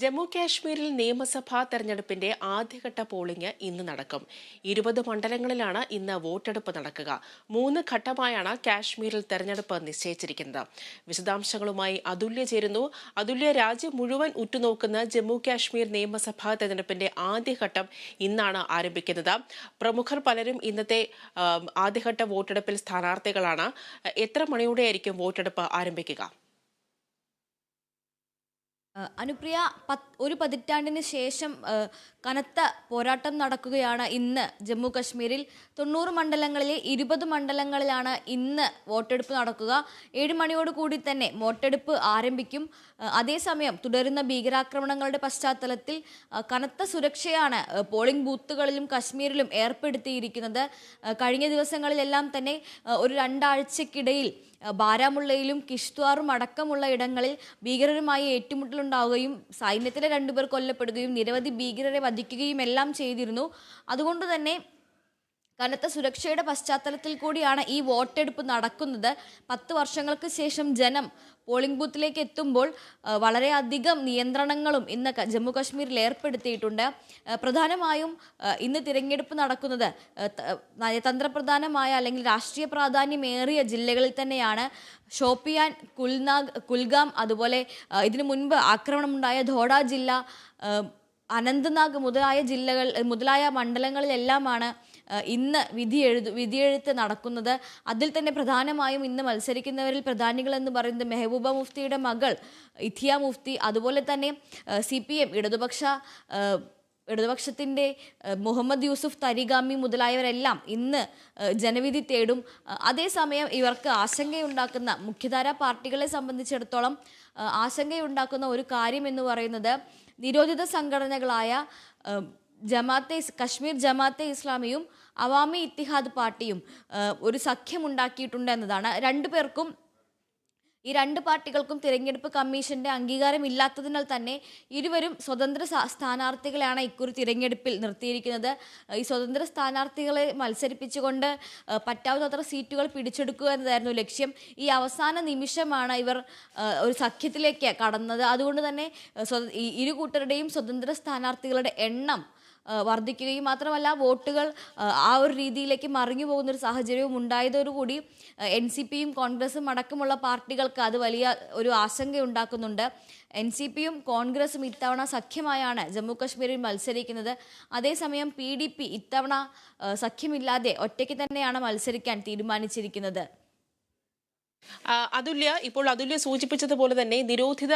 ജമ്മു കാശ്മീരിൽ നിയമസഭാ തെരഞ്ഞെടുപ്പിന്റെ ആദ്യഘട്ട പോളിംഗ് ഇന്ന് നടക്കും. ഇരുപത് മണ്ഡലങ്ങളിലാണ് ഇന്ന് വോട്ടെടുപ്പ് നടക്കുക. മൂന്ന് ഘട്ടമായാണ് കാശ്മീരിൽ തെരഞ്ഞെടുപ്പ് നിശ്ചയിച്ചിരിക്കുന്നത്. വിശദാംശങ്ങളുമായി അതുല്യ ചേരുന്നു. അതുല്യ രാജ്യം മുഴുവൻ ഉറ്റുനോക്കുന്ന ജമ്മു കാശ്മീർ നിയമസഭാ തെരഞ്ഞെടുപ്പിന്റെ ആദ്യഘട്ടം ഇന്നാണ് ആരംഭിക്കുന്നത്. പ്രമുഖർ പലരും ഇന്നത്തെ ആദ്യഘട്ട വോട്ടെടുപ്പിൽ സ്ഥാനാർത്ഥികളാണ്. എത്ര മണിയോടെയായിരിക്കും വോട്ടെടുപ്പ് ആരംഭിക്കുക? അനുപ്രിയ പത്ത് ഒരു പതിറ്റാണ്ടിന് ശേഷം കനത്ത പോരാട്ടം നടക്കുകയാണ് ഇന്ന് ജമ്മു കശ്മീരിൽ തൊണ്ണൂറ് മണ്ഡലങ്ങളിലെ ഇരുപത് മണ്ഡലങ്ങളിലാണ് ഇന്ന് വോട്ടെടുപ്പ് നടക്കുക. ഏഴ് മണിയോട് കൂടി തന്നെ വോട്ടെടുപ്പ് ആരംഭിക്കും. അതേസമയം തുടരുന്ന ഭീകരാക്രമണങ്ങളുടെ പശ്ചാത്തലത്തിൽ കനത്ത സുരക്ഷയാണ് പോളിംഗ് ബൂത്തുകളിലും കശ്മീരിലും ഏർപ്പെടുത്തിയിരിക്കുന്നത്. കഴിഞ്ഞ ദിവസങ്ങളിലെല്ലാം തന്നെ ഒരു രണ്ടാഴ്ചക്കിടയിൽ ബാരാമുള്ളയിലും കിഷ്ത്വാറും അടക്കമുള്ള ഇടങ്ങളിൽ ഭീകരരുമായി ഏറ്റുമുട്ടലുണ്ടാവുകയും സൈന്യത്തിലെ രണ്ടുപേർ കൊല്ലപ്പെടുകയും നിരവധി ഭീകരരെ വധിക്കുകയും എല്ലാം ചെയ്തിരുന്നു. അതുകൊണ്ട് തന്നെ കനത്ത സുരക്ഷയുടെ പശ്ചാത്തലത്തിൽ കൂടിയാണ് ഈ വോട്ടെടുപ്പ് നടക്കുന്നത്. പത്ത് വർഷങ്ങൾക്ക് ശേഷം ജനം പോളിംഗ് ബൂത്തിലേക്ക് എത്തുമ്പോൾ വളരെയധികം നിയന്ത്രണങ്ങളും ഇന്ന് ജമ്മു കാശ്മീരിൽ ഏർപ്പെടുത്തിയിട്ടുണ്ട്. പ്രധാനമായും ഇന്ന് തിരഞ്ഞെടുപ്പ് നടക്കുന്നത് നയതന്ത്രപ്രധാനമായ അല്ലെങ്കിൽ രാഷ്ട്രീയ പ്രാധാന്യമേറിയ ജില്ലകളിൽ തന്നെയാണ്. ഷോപ്പിയാൻ കുൽനാഗ് കുൽഗാം അതുപോലെ ഇതിനു മുൻപ് ആക്രമണമുണ്ടായ ധോഡ ജില്ല അനന്ത്നാഗ് മുതലായ ജില്ലകൾ മുതലായ മണ്ഡലങ്ങളിലെല്ലാമാണ് ഇന്ന് വിധി എഴുതു വിധിയെഴുത്ത് നടക്കുന്നത് അതിൽ തന്നെ പ്രധാനമായും ഇന്ന് മത്സരിക്കുന്നവരിൽ പ്രധാനികൾ എന്ന് പറയുന്നത് മെഹബൂബ മുഫ്തിയുടെ മകൾ ഇഥിയ മുഫ്തി അതുപോലെ തന്നെ സി പി എം ഇടതുപക്ഷ ഇടതുപക്ഷത്തിന്റെ മുഹമ്മദ് യൂസുഫ് തരിഗാമി മുതലായവരെല്ലാം ഇന്ന് ജനവിധി തേടും. അതേസമയം ഇവർക്ക് ആശങ്കയുണ്ടാക്കുന്ന മുഖ്യധാര പാർട്ടികളെ സംബന്ധിച്ചിടത്തോളം ആശങ്കയുണ്ടാക്കുന്ന ഒരു കാര്യം എന്ന് പറയുന്നത് നിരോധിത സംഘടനകളായ ജമാഅത്തെ കശ്മീർ ജമാഅത്തെ ഇസ്ലാമിയും അവാമി ഇത്തിഹാദ് പാർട്ടിയും ഒരു സഖ്യമുണ്ടാക്കിയിട്ടുണ്ട് എന്നതാണ്. രണ്ടു പേർക്കും ഈ രണ്ട് പാർട്ടികൾക്കും തിരഞ്ഞെടുപ്പ് കമ്മീഷന്റെ അംഗീകാരം ഇല്ലാത്തതിനാൽ തന്നെ ഇരുവരും സ്വതന്ത്ര സ്ഥാനാർത്ഥികളെയാണ് ഇക്കുറി തിരഞ്ഞെടുപ്പിൽ നിർത്തിയിരിക്കുന്നത്. ഈ സ്വതന്ത്ര സ്ഥാനാർത്ഥികളെ മത്സരിപ്പിച്ചുകൊണ്ട് പറ്റാവുന്നത്ര സീറ്റുകൾ പിടിച്ചെടുക്കുക എന്നതായിരുന്നു ലക്ഷ്യം. ഈ അവസാന നിമിഷമാണ് ഇവർ ഒരു സഖ്യത്തിലേക്ക് കടന്നത്. അതുകൊണ്ട് തന്നെ ഇരു കൂട്ടരുടെയും സ്വതന്ത്ര സ്ഥാനാർത്ഥികളുടെ എണ്ണം വർദ്ധിക്കുകയും മാത്രമല്ല വോട്ടുകൾ ആ ഒരു രീതിയിലേക്ക് മറിഞ്ഞു പോകുന്ന ഒരു സാഹചര്യവും ഉണ്ടായതോടുകൂടി എൻ സി പിയും കോൺഗ്രസും അടക്കമുള്ള പാർട്ടികൾക്ക് അത് വലിയ ഒരു ആശങ്ക ഉണ്ടാക്കുന്നുണ്ട്. എൻ സി പിയും കോൺഗ്രസും ഇത്തവണ സഖ്യമായാണ് ജമ്മു കശ്മീരിൽ മത്സരിക്കുന്നത്. അതേസമയം പി ഡി പി ഇത്തവണ സഖ്യമില്ലാതെ ഒറ്റയ്ക്ക് തന്നെയാണ് മത്സരിക്കാൻ തീരുമാനിച്ചിരിക്കുന്നത്. അതുല്യ ഇപ്പോൾ അതുല്യ സൂചിപ്പിച്ചതുപോലെ തന്നെ നിരോധിത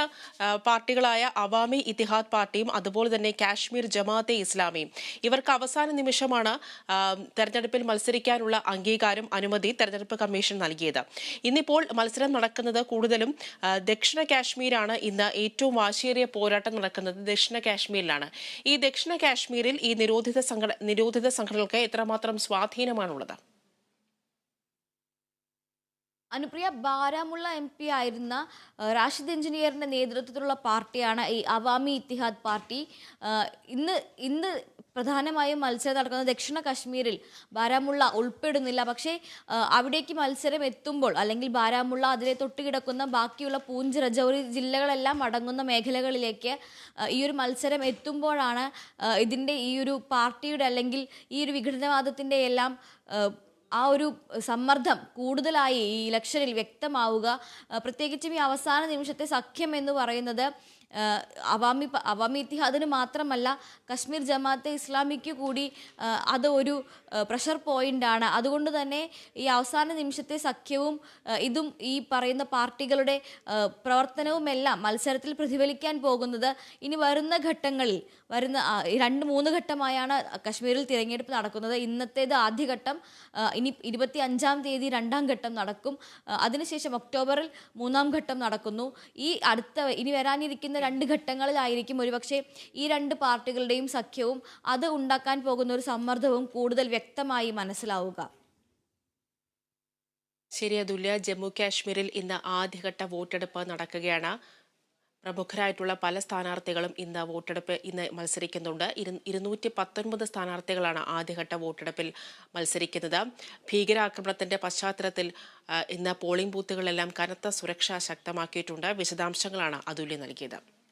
പാർട്ടികളായ അവാമി ഇത്തിഹാദ് പാർട്ടിയും അതുപോലെ തന്നെ കാശ്മീർ ജമാഅത്തെ ഇസ്ലാമിയും. ഇവർക്ക് അവസാന നിമിഷമാണ് തെരഞ്ഞെടുപ്പിൽ മത്സരിക്കാനുള്ള അംഗീകാരം അനുമതി തെരഞ്ഞെടുപ്പ് കമ്മീഷൻ നൽകിയത്. ഇന്നിപ്പോൾ മത്സരം നടക്കുന്നത് കൂടുതലും ദക്ഷിണ കാശ്മീരാണ്. ഇന്ന് ഏറ്റവും വാശിയേറിയ പോരാട്ടം നടക്കുന്നത് ദക്ഷിണ കാശ്മീരിലാണ്. ഈ ദക്ഷിണ കാശ്മീരിൽ ഈ നിരോധിത സംഘടന നിരോധിത സംഘടനകൾക്ക് എത്രമാത്രം സ്വാധീനമാണുള്ളത്? അനുപ്രിയ ബാരാമുള്ള എം പി ആയിരുന്ന റാഷിദ് എഞ്ചിനീയറിന്റെ നേതൃത്വത്തിലുള്ള പാർട്ടിയാണ് ഈ അവാമി ഇത്തിഹാദ് പാർട്ടി. ഇന്ന് ഇന്ന് പ്രധാനമായും മത്സരം നടക്കുന്നത് ദക്ഷിണ കാശ്മീരിൽ ബാരാമുള്ള ഉൾപ്പെടുന്നില്ല. പക്ഷേ അവിടേക്ക് മത്സരം എത്തുമ്പോൾ അല്ലെങ്കിൽ ബാരാമുള്ള അതിനെ തൊട്ടുകിടക്കുന്ന ബാക്കിയുള്ള പൂഞ്ച് രജൌരി ജില്ലകളെല്ലാം അടങ്ങുന്ന മേഖലകളിലേക്ക് ഈ ഒരു മത്സരം എത്തുമ്പോഴാണ് ഇതിന്റെ ഈ ഒരു പാർട്ടിയുടെ അല്ലെങ്കിൽ ഈ ഒരു വിഘടനവാദത്തിന്റെ എല്ലാം ആ, ഒരു സമ്മർദ്ദം കൂടുതലായി ഈ ഇലക്ഷനിൽ വ്യക്തമാവുക. പ്രത്യേകിച്ചും ഈ അവസാന നിമിഷത്തെ സഖ്യം എന്ന് പറയുന്നത് അവാമി അവാമി ഇത്തിഹാദിന് മാത്രമല്ല കശ്മീർ ജമാഅത്തെ ഇസ്ലാമിക്ക് കൂടി അത് ഒരു പ്രഷർ പോയിന്റാണ് അതുകൊണ്ട് തന്നെ ഈ അവസാന നിമിഷത്തെ സഖ്യവും ഇതും ഈ പറയുന്ന പാർട്ടികളുടെ പ്രവർത്തനവുമെല്ലാം മത്സരത്തിൽ പ്രതിഫലിക്കാൻ പോകുന്നത് ഇനി വരുന്ന ഘട്ടങ്ങളിൽ വരുന്ന രണ്ട് മൂന്ന് ഘട്ടമായാണ് കശ്മീരിൽ തിരഞ്ഞെടുപ്പ് നടക്കുന്നത്. ഇന്നത്തേത് ആദ്യഘട്ടം ഇനി ഇരുപത്തി അഞ്ചാം തീയതി രണ്ടാം ഘട്ടം നടക്കും. അതിനുശേഷം ഒക്ടോബറിൽ മൂന്നാം ഘട്ടം നടക്കുന്നു. ഈ അടുത്ത ഇനി വരാനിരിക്കുന്ന രണ്ട് ഘട്ടങ്ങളിലായിരിക്കും ഒരുപക്ഷെ ഈ രണ്ട് പാർട്ടികളുടെയും സഖ്യവും അത് ഉണ്ടാക്കാൻ പോകുന്ന ഒരു സമ്മർദ്ദവും കൂടുതൽ വ്യക്തമായി മനസ്സിലാവുക. ശരി അതുല്യ. ജമ്മു കാശ്മീരിൽ ഇന്ന് ആദ്യഘട്ട വോട്ടെടുപ്പ് നടക്കുകയാണ്. പ്രമുഖരായിട്ടുള്ള പല സ്ഥാനാർത്ഥികളും ഇന്ന് വോട്ടെടുപ്പ് ഇന്ന് മത്സരിക്കുന്നുണ്ട്. ഇരു- ഇരുന്നൂറ്റി പത്തൊൻപത് സ്ഥാനാർത്ഥികളാണ് ആദ്യഘട്ട വോട്ടെടുപ്പിൽ മത്സരിക്കുന്നത്. ഭീകരാക്രമണത്തിന്റെ പശ്ചാത്തലത്തിൽ ഇന്ന് പോളിംഗ് ബൂത്തുകളെല്ലാം കനത്ത സുരക്ഷ ശക്തമാക്കിയിട്ടുണ്ട്. വിശദാംശങ്ങളാണ് അതുല്യ നൽകിയത്.